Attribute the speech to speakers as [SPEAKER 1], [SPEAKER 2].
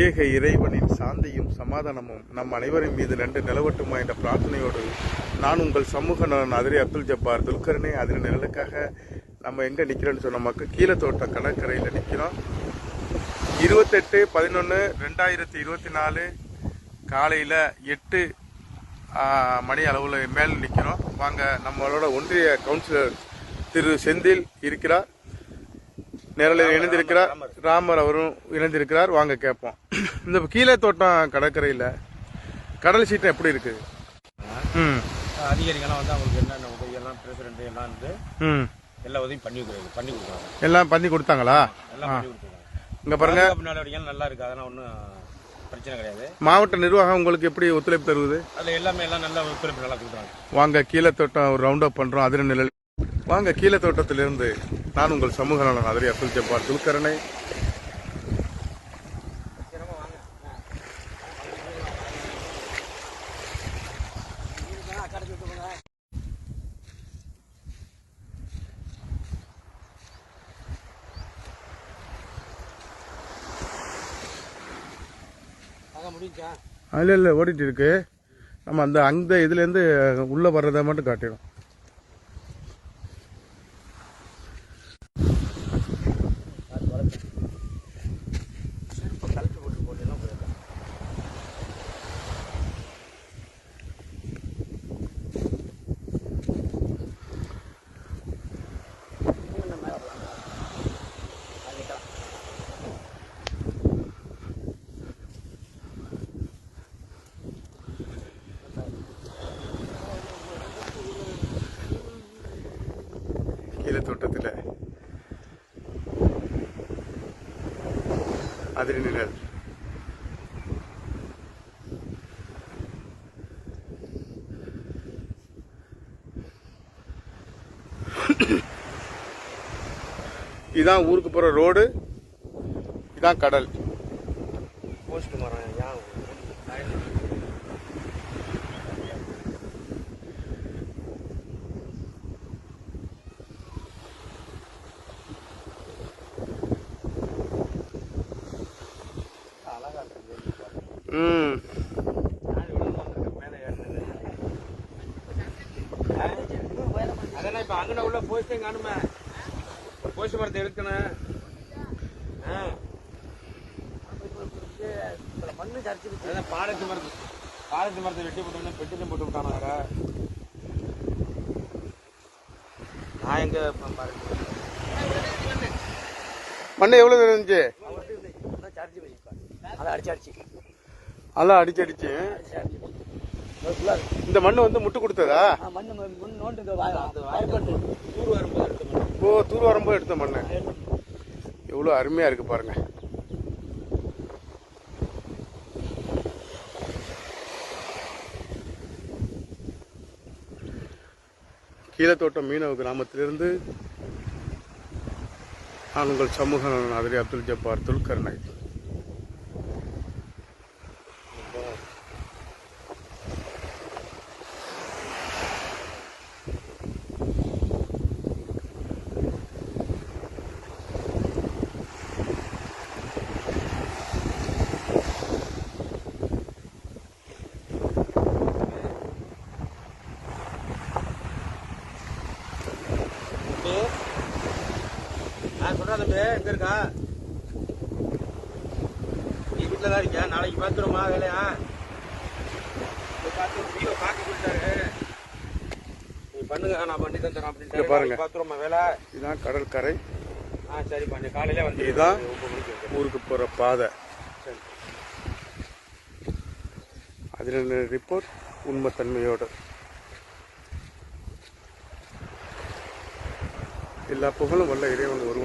[SPEAKER 1] ஏக இறைவனின் சாந்தியும் சமாதானமும் நம் அனைவரின் மீது நின்று நிலவட்டுமா என்ற பிரார்த்தனையோடு நான் உங்கள் சமூக நலன் அதிரி அப்துல் ஜப்பார் துல்கர்னே அதில் நிழலுக்காக நம்ம எங்கே நிற்கிறோன்னு சொன்ன மக்கள் கீழே தோட்ட கடற்கரையில் நிற்கிறோம் இருபத்தெட்டு பதினொன்று ரெண்டாயிரத்தி இருபத்தி நாலு காலையில் எட்டு மணி அளவில் மேல் நிற்கிறோம் வாங்க நம்மளோட ஒன்றிய கவுன்சிலர் திரு செந்தில் இருக்கிறார். நேரில் இணைந்திருக்கிறார். ராமர் அவரும் இணைந்திருக்கிறார். வாங்க கேட்போம். இந்த கீழே தோட்டம் கடற்கரையில் கடல் சீட்டம் எப்படி இருக்குது
[SPEAKER 2] அதிகாரிகள்லாம் வந்து அவங்களுக்கு என்னென்ன உதவி எல்லாம் பிரசிடென்ட் எல்லாம் வந்து
[SPEAKER 1] ம்.
[SPEAKER 2] எல்லா உதவியும் பண்ணி கொடுக்குறாங்க. பண்ணி கொடுக்குறாங்க.
[SPEAKER 1] எல்லாம் பண்ணி கொடுத்தாங்களா?
[SPEAKER 2] எல்லாம் பண்ணி கொடுக்குறாங்க
[SPEAKER 1] இங்கே பாருங்க.
[SPEAKER 2] நடவடிக்கைகள் நல்லா இருக்கு. அதெல்லாம் ஒன்றும் பிரச்சனை கிடையாது.
[SPEAKER 1] மாவட்ட நிர்வாகம் உங்களுக்கு எப்படி ஒத்துழைப்பு தருவது
[SPEAKER 2] அதில் எல்லாமே எல்லாம் நல்லா ஒத்துழைப்பு நல்லா கொடுக்குறாங்க.
[SPEAKER 1] வாங்க கீழே தோட்டம் ஒரு ரவுண்ட் அப் பண்ணுறோம் அதிர நிழல் வாங்க கீழே தோட்டத்திலிருந்து நான் உங்கள் சமூக நலன் அதிரி அப்துல் ஜப்பார் துல்கரனை. இல்லை இல்லை ஓடிட்டு இருக்கு. நம்ம அந்த அந்த இதுலேருந்து உள்ளே வர்றதை மட்டும் காட்டிடும் தோட்டத்தில். அதிரி நிழல். இதான் ஊருக்கு போகிற ரோடு இதான் கடல்.
[SPEAKER 2] போஸ்ட் மரம்
[SPEAKER 1] ம்.
[SPEAKER 2] அதான் இப்ப அங்கன உள்ள போஸ்டே காணுமே போஸ்ட் மரத்தை எடுக்கணும் ஆ. அதான் பாலத்து மரத்து. பாலத்து மரத்தை வெட்டி போட்டோம்னா பெட்டிலும் போட்டு விட்டானா வேற? நான் எங்க பாருங்க
[SPEAKER 1] மண்ணை எவ்வளோ இருந்துச்சு
[SPEAKER 2] அதை அடிச்சு அடிச்சு.
[SPEAKER 1] அதெல்லாம் அடிச்சு அடிச்சு. இந்த மண்ணு வந்து முட்டு கொடுத்ததா?
[SPEAKER 2] மண்ணு முன் நோண்டு தூர் வரும்போது எடுத்த மண்
[SPEAKER 1] ஓ தூர் வரும்போது எடுத்த மண்ணு. எவ்வளோ அருமையாக இருக்கு பாருங்க. கீழத்தோட்டம் மீனவ கிராமத்திலிருந்து நான் உங்கள் சமூக அதிரி அப்துல் ஜப்பார் துல்கர்னை
[SPEAKER 2] தம்பி சொல்றேன் தம்பி எங்க இருக்கா? நீ வீட்டுல தான் இருக்கியா? நாளைக்கு பாத்துருமா வேலையா? பார்த்து வீவை பார்க்க நீ பண்ணுங்க நான் பண்ணி அப்படின்னு
[SPEAKER 1] பாருங்க.
[SPEAKER 2] பாத்துருமா வேலை?
[SPEAKER 1] இதுதான் கடற்கரை.
[SPEAKER 2] ஆ சரிப்பா நீ காலையில வந்து
[SPEAKER 1] இதுதான். ஊருக்கு போகிற பாதை. அதில் ரிப்போர்ட் உண்மைத்தன்மையோடு. எல்லா புகழும் வல்ல இறைவன் ஒருவனுக்கு